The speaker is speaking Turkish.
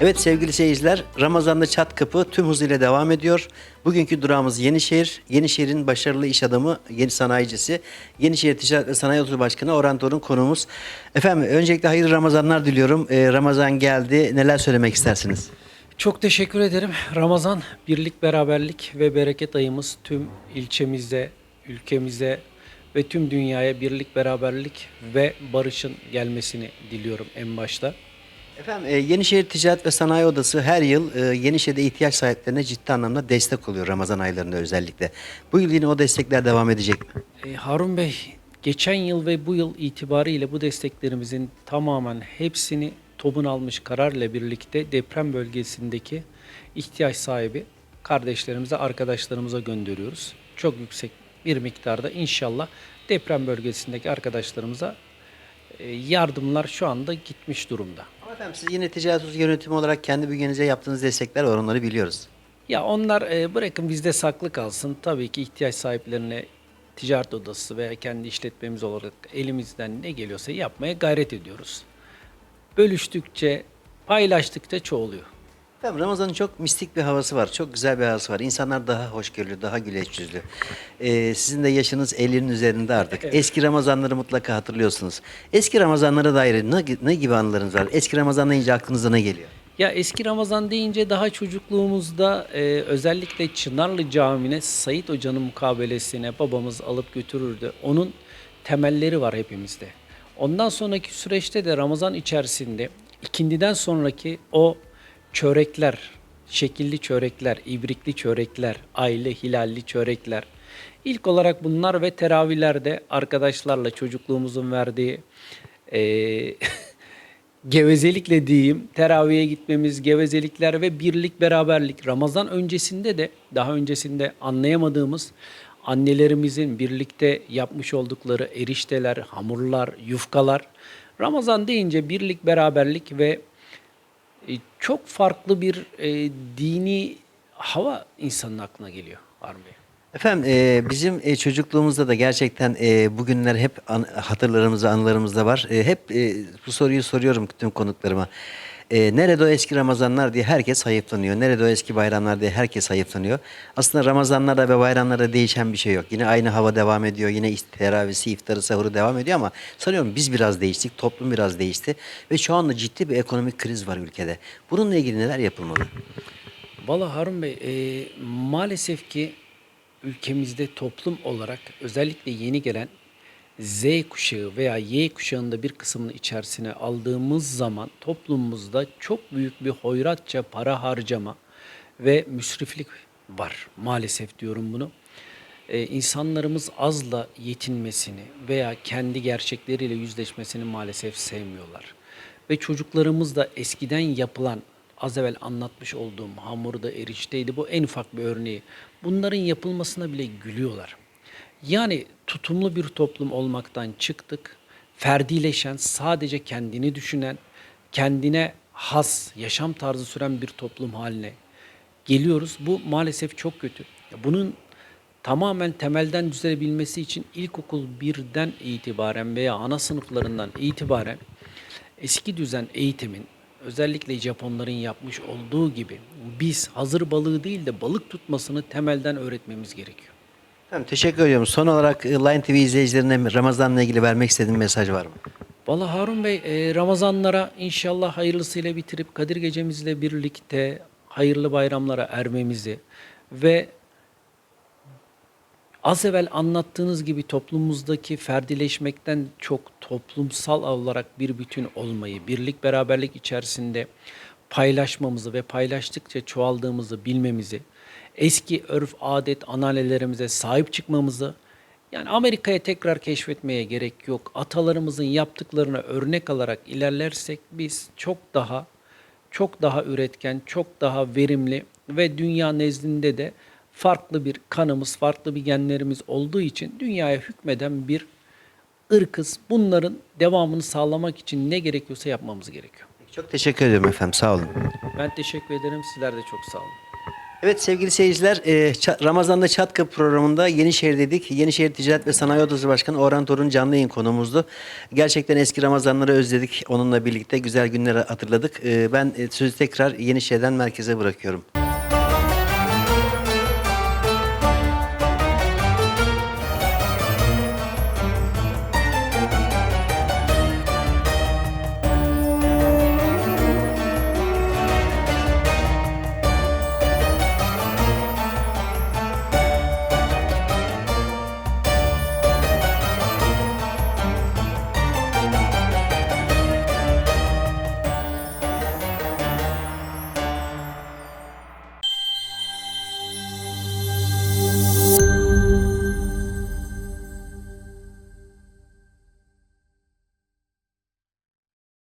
Evet sevgili seyirciler, Ramazan'da çat kapı tüm hızıyla devam ediyor. Bugünkü durağımız Yenişehir. Yenişehir'in başarılı iş adamı, yeni sanayicisi, Yenişehir Ticaret ve Sanayi Odası Başkanı Orhan Torun konuğumuz. Efendim öncelikle hayırlı Ramazanlar diliyorum. Ee, Ramazan geldi. Neler söylemek istersiniz? Çok teşekkür ederim. Ramazan birlik, beraberlik ve bereket ayımız tüm ilçemize, ülkemize ve tüm dünyaya birlik, beraberlik ve barışın gelmesini diliyorum en başta. Efendim e, Yenişehir Ticaret ve Sanayi Odası her yıl e, Yenişehir'de ihtiyaç sahiplerine ciddi anlamda destek oluyor Ramazan aylarında özellikle. Bu yıl yine o destekler devam edecek mi? E, Harun Bey, geçen yıl ve bu yıl itibariyle bu desteklerimizin tamamen hepsini TOB'un almış kararla birlikte deprem bölgesindeki ihtiyaç sahibi kardeşlerimize, arkadaşlarımıza gönderiyoruz. Çok yüksek bir miktarda inşallah deprem bölgesindeki arkadaşlarımıza e, yardımlar şu anda gitmiş durumda. Ama efendim siz yine ticaret yönetimi olarak kendi bünyenize yaptığınız destekler var onları biliyoruz. Ya onlar e, bırakın bizde saklı kalsın. Tabii ki ihtiyaç sahiplerine ticaret odası veya kendi işletmemiz olarak elimizden ne geliyorsa yapmaya gayret ediyoruz. Bölüştükçe, paylaştıkça çoğuluyor. Efendim Ramazan'ın çok mistik bir havası var. Çok güzel bir havası var. İnsanlar daha hoşgörülü, daha güleç yüzlü. Ee, sizin de yaşınız 50'nin üzerinde artık. Eski Ramazanları mutlaka hatırlıyorsunuz. Eski Ramazanlara dair ne, ne gibi anılarınız var? Eski Ramazan deyince aklınıza ne geliyor? Ya eski Ramazan deyince daha çocukluğumuzda e, özellikle Çınarlı Camii'ne Sayit Hoca'nın mukabelesine babamız alıp götürürdü. Onun temelleri var hepimizde. Ondan sonraki süreçte de Ramazan içerisinde ikindiden sonraki o çörekler, şekilli çörekler, ibrikli çörekler, aile hilalli çörekler. İlk olarak bunlar ve teravihlerde arkadaşlarla çocukluğumuzun verdiği eee gevezelikle diyeyim teraviye gitmemiz, gevezelikler ve birlik beraberlik. Ramazan öncesinde de daha öncesinde anlayamadığımız annelerimizin birlikte yapmış oldukları erişteler, hamurlar, yufkalar. Ramazan deyince birlik, beraberlik ve e, çok farklı bir e, dini hava insanın aklına geliyor Harun Bey. Efendim e, bizim e, çocukluğumuzda da gerçekten e, bugünler hep an, hatırlarımızda, anılarımızda var. E, hep e, bu soruyu soruyorum tüm konuklarıma. E, nerede o eski Ramazanlar diye herkes hayıflanıyor. Nerede o eski bayramlar diye herkes hayıflanıyor. Aslında Ramazanlarda ve bayramlarda değişen bir şey yok. Yine aynı hava devam ediyor. Yine teravisi, iftarı, sahuru devam ediyor ama sanıyorum biz biraz değiştik. Toplum biraz değişti. Ve şu anda ciddi bir ekonomik kriz var ülkede. Bununla ilgili neler yapılmalı? Vallahi Harun Bey, e, maalesef ki ülkemizde toplum olarak özellikle yeni gelen Z kuşağı veya Y kuşağında bir kısmını içerisine aldığımız zaman toplumumuzda çok büyük bir hoyratça para harcama ve müsriflik var. Maalesef diyorum bunu. Ee, insanlarımız azla yetinmesini veya kendi gerçekleriyle yüzleşmesini maalesef sevmiyorlar. Ve çocuklarımız da eskiden yapılan az evvel anlatmış olduğum hamurda erişteydi bu en ufak bir örneği. Bunların yapılmasına bile gülüyorlar. Yani tutumlu bir toplum olmaktan çıktık. Ferdileşen, sadece kendini düşünen, kendine has yaşam tarzı süren bir toplum haline geliyoruz. Bu maalesef çok kötü. Bunun tamamen temelden düzelebilmesi için ilkokul birden itibaren veya ana sınıflarından itibaren eski düzen eğitimin özellikle Japonların yapmış olduğu gibi biz hazır balığı değil de balık tutmasını temelden öğretmemiz gerekiyor. Efendim, teşekkür ediyorum. Son olarak e, Line TV izleyicilerine Ramazan'la ilgili vermek istediğim mesaj var mı? Vallahi Harun Bey e, Ramazanlara inşallah hayırlısıyla bitirip Kadir Gecemizle birlikte hayırlı bayramlara ermemizi ve az evvel anlattığınız gibi toplumumuzdaki ferdileşmekten çok toplumsal olarak bir bütün olmayı, birlik beraberlik içerisinde paylaşmamızı ve paylaştıkça çoğaldığımızı bilmemizi, eski örf, adet, ananelerimize sahip çıkmamızı, yani Amerika'ya tekrar keşfetmeye gerek yok. Atalarımızın yaptıklarına örnek alarak ilerlersek biz çok daha çok daha üretken, çok daha verimli ve dünya nezdinde de farklı bir kanımız, farklı bir genlerimiz olduğu için dünyaya hükmeden bir ırkız. Bunların devamını sağlamak için ne gerekiyorsa yapmamız gerekiyor. Çok teşekkür ediyorum efendim. Sağ olun. Ben teşekkür ederim. Sizler de çok sağ olun. Evet sevgili seyirciler, e, Ramazan'da Çatkı programında Yenişehir'deydik. Yenişehir Ticaret ve Sanayi Odası Başkanı Orhan Torun canlı yayın konuğumuzdu. Gerçekten eski Ramazanları özledik. Onunla birlikte güzel günleri hatırladık. E, ben e, sözü tekrar Yenişehir'den merkeze bırakıyorum.